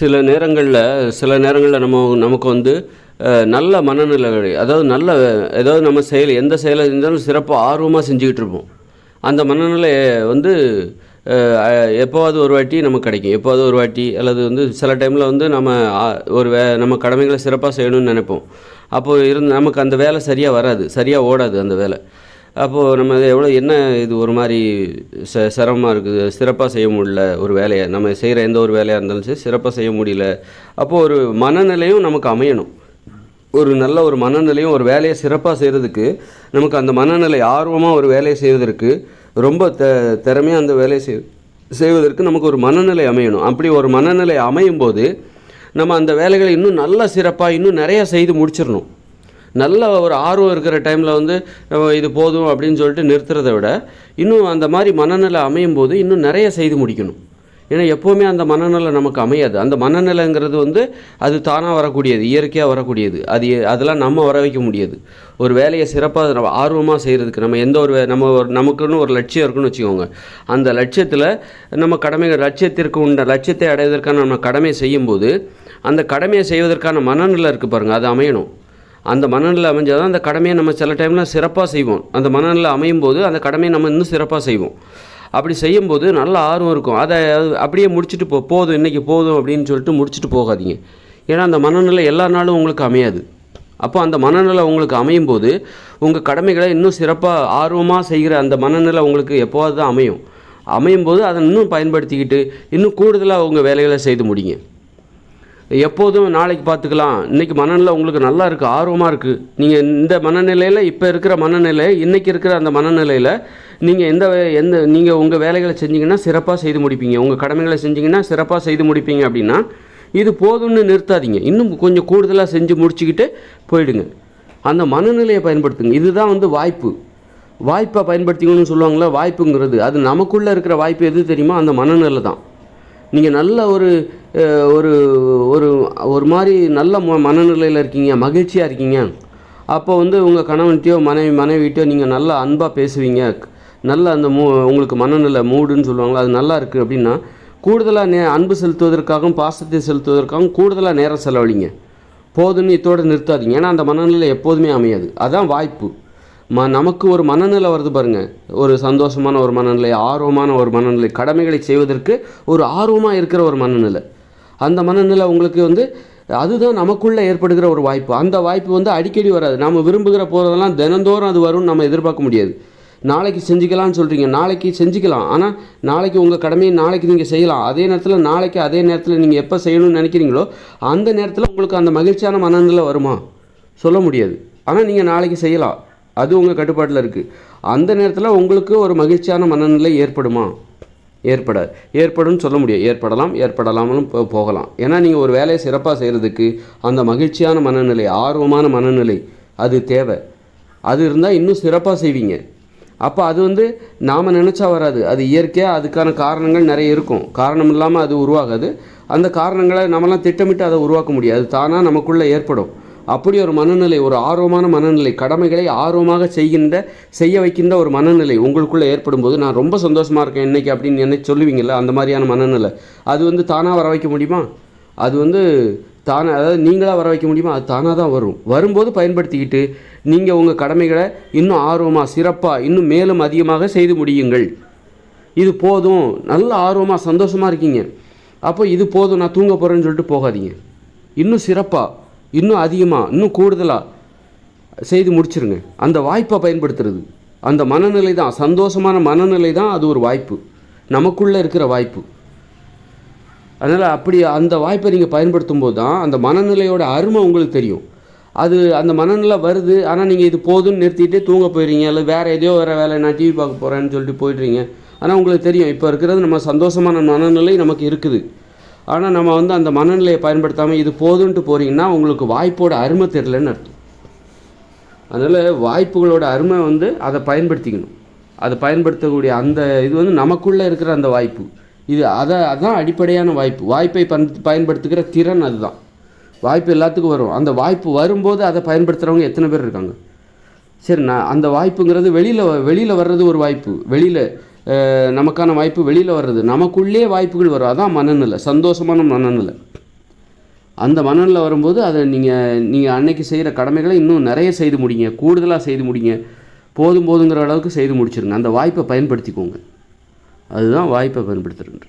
சில நேரங்களில் சில நேரங்களில் நம்ம நமக்கு வந்து நல்ல மனநிலை அதாவது நல்ல ஏதாவது நம்ம செயல் எந்த செயலை இருந்தாலும் சிறப்பாக ஆர்வமாக செஞ்சுக்கிட்டு இருப்போம் அந்த மனநிலை வந்து எப்போவாது எப்போவாவது ஒரு வாட்டி நமக்கு கிடைக்கும். எப்போவாவது ஒரு வாட்டி அல்லது வந்து சில டைமில் வந்து நம்ம ஒரு வே நம்ம கடமைகளை சிறப்பாக செய்யணும்னு நினைப்போம். அப்போது இருந்து நமக்கு அந்த வேலை சரியாக வராது சரியாக ஓடாது அந்த வேலை. அப்போது நம்ம எவ்வளோ என்ன இது ஒரு மாதிரி ச சிரமமாக இருக்குது? சிறப்பாக செய்ய முடியல ஒரு வேலையை. நம்ம செய்கிற எந்த ஒரு வேலையாக இருந்தாலும் சரி சிறப்பாக செய்ய முடியல. அப்போது ஒரு மனநிலையும் நமக்கு அமையணும். ஒரு நல்ல ஒரு மனநிலையும் ஒரு வேலையை சிறப்பாக செய்கிறதுக்கு நமக்கு அந்த மனநிலை ஆர்வமாக ஒரு வேலையை செய்வதற்கு ரொம்ப த திறமையாக அந்த வேலையை செய் செய்வதற்கு நமக்கு ஒரு மனநிலை அமையணும். அப்படி ஒரு மனநிலை அமையும் போது நம்ம அந்த வேலைகளை இன்னும் நல்ல சிறப்பாக இன்னும் நிறையா செய்து முடிச்சிடணும். நல்ல ஒரு ஆர்வம் இருக்கிற டைமில் வந்து இது போதும் அப்படின்னு சொல்லிட்டு நிறுத்துறதை விட இன்னும் அந்த மாதிரி மனநிலை அமையும் போது இன்னும் நிறைய செய்து முடிக்கணும். ஏன்னா எப்போவுமே அந்த மனநிலை நமக்கு அமையாது. அந்த மனநிலைங்கிறது வந்து அது தானாக வரக்கூடியது இயற்கையாக வரக்கூடியது. அது அதெல்லாம் நம்ம வர வைக்க முடியாது. ஒரு வேலையை சிறப்பாக நம்ம ஆர்வமாக செய்கிறதுக்கு நம்ம எந்த ஒரு நம்ம ஒரு நமக்குன்னு ஒரு லட்சியம் இருக்குன்னு வச்சுக்கோங்க. அந்த லட்சியத்தில் நம்ம கடமைகள் லட்சியத்திற்கு உண்ட லட்சியத்தை அடைவதற்கான நம்ம கடமை செய்யும்போது அந்த கடமையை செய்வதற்கான மனநிலை இருக்குது பாருங்கள் அது அமையணும். அந்த மனநிலை அமைஞ்சால் தான் அந்த கடமையை நம்ம சில டைமில் சிறப்பாக செய்வோம். அந்த மனநிலை அமையும் போது அந்த கடமையை நம்ம இன்னும் சிறப்பாக செய்வோம். அப்படி செய்யும்போது நல்ல ஆர்வம் இருக்கும். அதை அப்படியே முடிச்சுட்டு போ போதும் இன்றைக்கி போதும் அப்படின்னு சொல்லிட்டு முடிச்சுட்டு போகாதீங்க. ஏன்னா அந்த மனநிலை எல்லா நாளும் உங்களுக்கு அமையாது. அப்போ அந்த மனநிலை உங்களுக்கு அமையும் போது உங்கள் கடமைகளை இன்னும் சிறப்பாக ஆர்வமாக செய்கிற அந்த மனநிலை உங்களுக்கு எப்போவாது தான் அமையும். அமையும் போது அதை இன்னும் பயன்படுத்திக்கிட்டு இன்னும் கூடுதலாக உங்கள் வேலைகளை செய்து முடியுங்க எப்போதும் நாளைக்கு பார்த்துக்கலாம். இன்றைக்கி மனநிலை உங்களுக்கு நல்லா இருக்குது ஆர்வமாக இருக்குது நீங்கள் இந்த மனநிலையில் இப்போ இருக்கிற மனநிலை இன்றைக்கி இருக்கிற அந்த மனநிலையில் நீங்கள் எந்த வே- எந்த நீங்கள் உங்கள் வேலைகளை செஞ்சீங்கன்னா சிறப்பாக செய்து முடிப்பீங்க. உங்கள் கடமைகளை செஞ்சீங்கன்னா சிறப்பாக செய்து முடிப்பீங்க அப்படின்னா இது போதும்னு நிறுத்தாதீங்க. இன்னும் கொஞ்சம் கூடுதலாக செஞ்சு முடிச்சுக்கிட்டு போயிடுங்க. அந்த மனநிலையை பயன்படுத்துங்க. இதுதான் வந்து வாய்ப்பு. வாய்ப்பை பயன்படுத்திக்கணும்னு சொல்லுவாங்களா வாய்ப்புங்கிறது. அது நமக்குள்ளே இருக்கிற வாய்ப்பு எது தெரியுமோ? அந்த மனநிலை தான் நீங்கள் நல்ல ஒரு ஒரு ஒரு ஒரு மாதிரி நல்ல ம மனநிலையில் இருக்கீங்க மகிழ்ச்சியாக இருக்கீங்க. அப்போ வந்து உங்கள் கணவன்கிட்டயோ மனைவி மனைவிட்டையோ நீங்கள் நல்லா அன்பாக பேசுவீங்க. நல்ல அந்த மூ உங்களுக்கு மனநிலை மூடுன்னு சொல்லுவாங்களா அது நல்லா இருக்குது அப்படின்னா கூடுதலாக நே அன்பு செலுத்துவதற்காகவும் பாசத்தை செலுத்துவதற்காகவும் கூடுதலாக நேரம் செலவழிங்க. போதுன்னு இதோடு நிறுத்தாதீங்க. ஏன்னா அந்த மனநிலை எப்போதுமே அமையாது. அதான் வாய்ப்பு. ம நமக்கு ஒரு மனநிலை வருது பாருங்கள் ஒரு சந்தோஷமான ஒரு மனநிலை ஆர்வமான ஒரு மனநிலை கடமைகளை செய்வதற்கு ஒரு ஆர்வமாக இருக்கிற ஒரு மனநிலை. அந்த மனநிலை உங்களுக்கு வந்து அதுதான் நமக்குள்ளே ஏற்படுகிற ஒரு வாய்ப்பு. அந்த வாய்ப்பு வந்து அடிக்கடி வராது. நம்ம விரும்புகிற போகிறதெல்லாம் தினந்தோறும் அது வரும்னு நம்ம எதிர்பார்க்க முடியாது. நாளைக்கு செஞ்சுக்கலாம்னு சொல்கிறீங்க நாளைக்கு செஞ்சுக்கலாம். ஆனால் நாளைக்கு உங்கள் கடமையை நாளைக்கு நீங்கள் செய்யலாம். அதே நேரத்தில் நாளைக்கு அதே நேரத்தில் நீங்கள் எப்போ செய்யணும்னு நினைக்கிறீங்களோ அந்த நேரத்தில் உங்களுக்கு அந்த மகிழ்ச்சியான மனநிலை வருமா? சொல்ல முடியாது. ஆனால் நீங்கள் நாளைக்கு செய்யலாம். அது உங்கள் கட்டுப்பாட்டில் இருக்குது அந்த நேரத்தில் உங்களுக்கு ஒரு மகிழ்ச்சியான மனநிலை ஏற்படுமா? ஏற்படாது ஏற்படும்னு சொல்ல முடியாது. ஏற்படலாம் ஏற்படலாமலும் போ- போகலாம். ஏன்னா நீங்கள் ஒரு வேலையை சிறப்பாக செய்கிறதுக்கு அந்த மகிழ்ச்சியான மனநிலை ஆர்வமான மனநிலை அது தேவை. அது இருந்தால் இன்னும் சிறப்பாக செய்வீங்க. அப்போ அது வந்து நாம் நினச்சா வராது. அது இயற்கையாக அதுக்கான காரணங்கள் நிறைய இருக்கும். காரணம் இல்லாமல் அது உருவாகாது. அந்த காரணங்களை நம்மலாம் திட்டமிட்டு அதை உருவாக்க முடியாது. தானாக நமக்குள்ளே ஏற்படும். அப்படி ஒரு மனநிலை ஒரு ஆர்வமான மனநிலை கடமைகளை ஆர்வமாக செய்கின்ற செய்ய வைக்கின்ற ஒரு மனநிலை உங்களுக்குள்ளே ஏற்படும் போது நான் ரொம்ப சந்தோஷமாக இருக்கேன் இன்றைக்கி அப்படின்னு என்ன சொல்லுவீங்கள்ல அந்த மாதிரியான மனநிலை. அது வந்து தானாக வர வைக்க முடியுமா? அது வந்து தானாக அதாவது நீங்களாக வர வைக்க முடியுமா? அது தானாக தான் வரும். வரும்போது பயன்படுத்திக்கிட்டு நீங்கள் உங்கள் கடமைகளை இன்னும் ஆர்வமாக சிறப்பாக இன்னும் மேலும் அதிகமாக செய்து முடியுங்கள். இது போதும். நல்ல ஆர்வமாக சந்தோஷமாக இருக்கீங்க. அப்போ இது போதும் நான் தூங்க போகிறேன்னு சொல்லிட்டு போகாதீங்க. இன்னும் சிறப்பாக இன்னும் அதிகமாக இன்னும் கூடுதலாக செய்து முடிச்சிருங்க. அந்த வாய்ப்பை பயன்படுத்துறது. அந்த மனநிலை தான் சந்தோஷமான மனநிலை தான் அது ஒரு வாய்ப்பு. நமக்குள்ளே இருக்கிற வாய்ப்பு. அதனால் அப்படி அந்த வாய்ப்பை நீங்கள் பயன்படுத்தும் போது தான் அந்த மனநிலையோட அருமை உங்களுக்கு தெரியும். அது அந்த மனநிலை வருது ஆனால் நீங்கள் இது போதும்னு நிறுத்திட்டு தூங்க போயிடுறீங்க இல்லை வேறு எதையோ வேறு வேலை நான் டிவி பார்க்க போகிறேன்னு சொல்லிட்டு போயிடுறீங்க. ஆனால் உங்களுக்கு தெரியும் இப்போ இருக்கிறது நம்ம சந்தோஷமான மனநிலை நமக்கு இருக்குது. ஆனால் நம்ம வந்து அந்த மனநிலையை பயன்படுத்தாமல் இது போதுன்ட்டு போகிறீங்கன்னா உங்களுக்கு வாய்ப்போட அருமை தெரிலன்னு அர்த்தம். அதனால் வாய்ப்புகளோட அருமை வந்து அதை பயன்படுத்திக்கணும். அதை பயன்படுத்தக்கூடிய அந்த இது வந்து நமக்குள்ளே இருக்கிற அந்த வாய்ப்பு. இது அதை அதுதான் அடிப்படையான வாய்ப்பு. வாய்ப்பை பன் பயன்படுத்துகிற திறன் அதுதான். வாய்ப்பு எல்லாத்துக்கும் வரும். அந்த வாய்ப்பு வரும்போது அதை பயன்படுத்துகிறவங்க எத்தனை பேர் இருக்காங்க? சரி நான் அந்த வாய்ப்புங்கிறது வெளியில் வெளியில் வர்றது ஒரு வாய்ப்பு. வெளியில் நமக்கான வாய்ப்பு வெளியில் வர்றது. நமக்குள்ளே வாய்ப்புகள் வரும். அதான் மனநிலை. சந்தோஷமான மனநிலை. அந்த மனநிலை வரும்போது அதை நீங்கள் நீங்கள் அன்னைக்கு செய்கிற கடமைகளை இன்னும் நிறைய செய்து முடிங்க. கூடுதலாக செய்து முடிங்க. போதும் போதுங்கிற அளவுக்கு செய்து முடிச்சிருங்க. அந்த வாய்ப்பை பயன்படுத்திக்கோங்க. அதுதான் வாய்ப்பை பயன்படுத்துகிறேன்